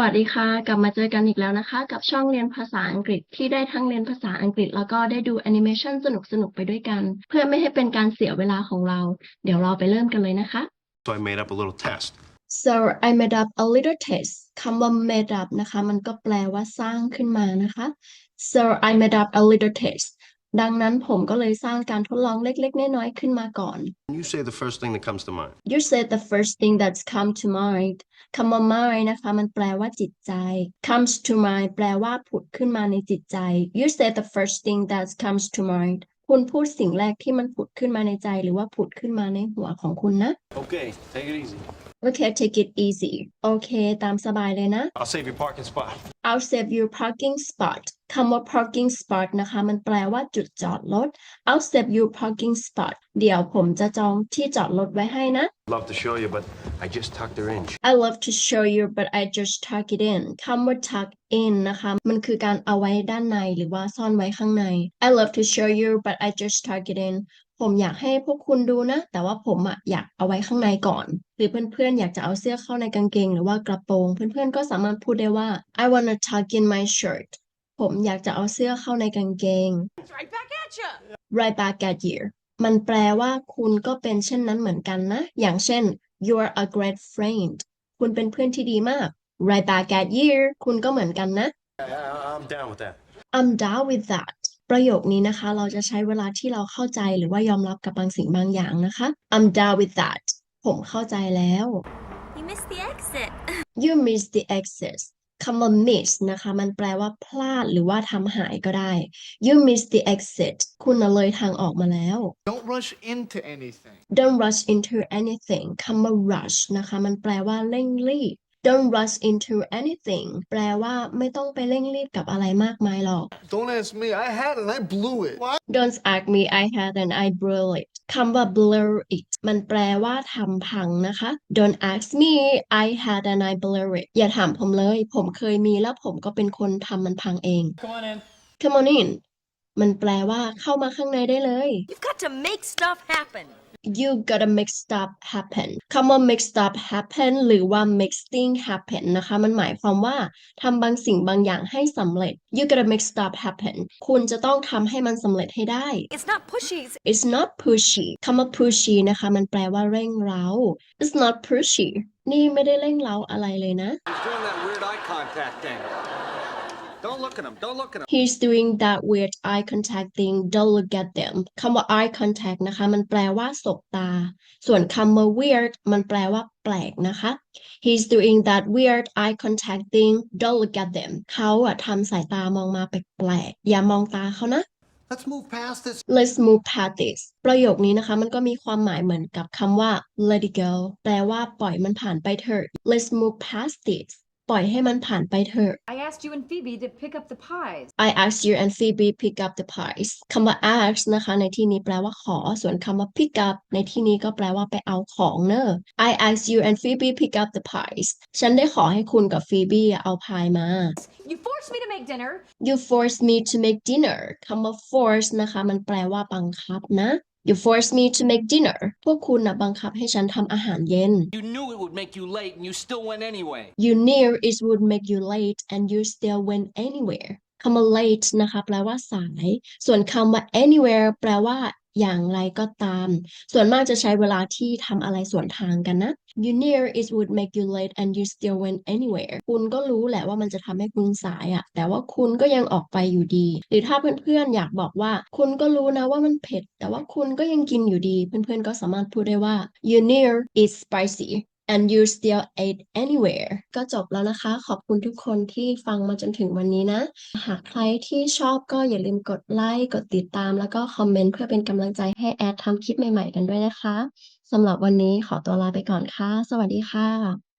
วัสดีค่ะ กลับมาเจอกันอีกแล้วนะคะ กับช่องเรียนภาษาอังกฤษที่ได้ทั้งเรียนภาษาอังกฤษ แล้วก็ได้ดูแอนิเมชันสนุกๆไปด้วยกัน เพื่อไม่ให้เป็นการเสียเวลาของเรา เดี๋ยวเราไปเริ่มกันเลยนะคะ So I made up a little test. so I made up a little test คำว่า made up นะคะ มันก็แปลว่าสร้างขึ้นมานะคะ so I made up a little test ดังนั้นผมก็เลยสร้างการทดลองเล็ก ๆ น้อยๆขึ้นมาก่อน You say the first thing that comes to mind. You said the first thing that's come to mind คำว่า mind นะคะ มันแปลว่าจิตใจ comes to mind แปลว่าผุดขึ้นมาในจิตใจ You said the first thing that comes to mind คุณพูดสิ่งแรกที่มันผุดขึ้นมาในใจ หรือว่าผุดขึ้นมาในหัวของคุณนะ Okay, take it easy. Okay take it easy โอเค ตามสบายเลยนะ I'll save your parking spot. I'll save you parking spot คำว่า parking spot นะคะ มันแปลว่าจุดจอดรถ I'll save you parking spot เดี๋ยวผมจะจองที่จอดรถไว้ให้นะ Love to show you, but I just tucked her in. I love to show you but I just tuck it in คำว่า tuck in นะคะ มันคือการเอาไว้ด้านในหรือว่าซ่อนไว้ข้างใน I love to show you but I just tuck it in ผมอยากให้พวกคุณดูนะ แต่ว่าผมอะอยากเอาไว้ข้างในก่อน หรือเพื่อนๆ อยากจะเอาเสื้อเข้าในกางเกง หรือว่ากระโปรง เพื่อนๆ ก็สามารถพูดได้ว่า I wanna tuck in my shirt ผมอยากจะเอาเสื้อเข้าในกางเกง Right back at you. right back at you มันแปลว่าคุณก็เป็นเช่นนั้นเหมือนกันนะ อย่างเช่น you're a great friend คุณเป็นเพื่อนที่ดีมาก right back at you คุณก็เหมือนกันนะ I, I, I'm down with that. I'm down with that ประโยคนี้นะคะ เราจะใช้เวลาที่เราเข้าใจหรือว่ายอมรับกับบางสิ่งบางอย่างนะคะ I'm down with that ผมเข้าใจแล้ว You missed the exit. you miss the exit คำว่า miss นะคะ มันแปลว่าพลาดหรือว่าทำหายก็ได้ you miss the exit คุณน่ะเลยทางออกมาแล้ว Don't rush into anything. don't rush into anything คำว่า rush นะคะ มันแปลว่าเร่งรีบ don't rush into anything แปลว่าไม่ต้องไปเร่งรีบกับอะไรมากมายหรอก Don't ask me. I had it. I blew it. What? don't ask me I had and I blew it คำว่า blow it มันแปลว่าทำพังนะคะ don't ask me I had and I blew it อย่าถามผมเลย ผมเคยมีแล้วผมก็เป็นคนทำมันพังเอง Come on in. come on in มันแปลว่าเข้ามาข้างในได้เลย You've got to make stuff happen. You gotta make stuff happen คำว่า make stuff happen หรือว่า make thing happen นะคะ มันหมายความว่าทำบางสิ่งบางอย่างให้สำเร็จ you gotta make stuff happen คุณจะต้องทำให้มันสำเร็จให้ได้ It's not pushy. it's not pushy คำว่า pushy นะคะ มันแปลว่าเร่งเร้า it's not pushy นี่ไม่ได้เร่งเร้าอะไรเลยนะ He's doing that weird eye contact thing. Don't look at him. Don't look at him. He's doing that weird eye contact thing don't look at them คำว่า eye contact นะคะ มันแปลว่าสบตา ส่วนคำว่า weird มันแปลว่าแปลกนะคะ He's doing that weird eye contact thing don't look at them เขาอะทำสายตามองมาแปลกๆอย่ามองตาเขานะ Let's move past this. Let's move past this ประโยคนี้นะคะ มันก็มีความหมายเหมือนกับคำว่า let it go แปลว่าปล่อยมันผ่านไปเถอะ Let's move past this ปล่อยให้มันผ่านไปเถอะ I asked you and Phoebe to pick up the pies. I asked you and Phoebe pick up the pies คำว่า ask นะคะ ในที่นี้แปลว่าขอ ส่วนคำว่า pick up ในที่นี้ก็แปลว่าไปเอาของเนอะ I asked you and Phoebe pick up the pies ฉันได้ขอให้คุณกับ Phoebe เอาพายมา You forced me to make dinner. You forced me to make dinner คำว่า force นะคะ มันแปลว่าบังคับนะ You forced me to make dinner พวกคุณนะบังคับให้ฉันทำอาหารเย็น You knew it would make you late and you still went anyway. You knew it would make you late and you still went anywhere คำว่า late นะคะ แปลว่าสาย ส่วนคำว่า anywhere แปลว่า อย่างไรก็ตาม ส่วนมากจะใช้เวลาที่ทำอะไรส่วนทางกันนะ You knew it would make you late and you still went anywhere คุณก็รู้แหละว่ามันจะทำให้คุณสายอะแต่ว่าคุณก็ยังออกไปอยู่ดี หรือถ้าเพื่อนๆอยากบอกว่า คุณก็รู้นะว่ามันเผ็ด แต่ว่าคุณก็ยังกินอยู่ดี เพื่อนๆก็สามารถพูดได้ว่า You knew it's spicy and you still ate anywhere ก็จบแล้วนะคะ ขอบคุณทุกคนที่ฟังมาจนถึงวันนี้นะ หากใครที่ชอบก็อย่าลืมกดไลค์ กดติดตาม แล้วก็คอมเมนต์เพื่อเป็นกำลังใจให้แอดทำคลิปใหม่ๆกันด้วยนะคะ สำหรับวันนี้ขอตัวลาไปก่อนค่ะ สวัสดีค่ะ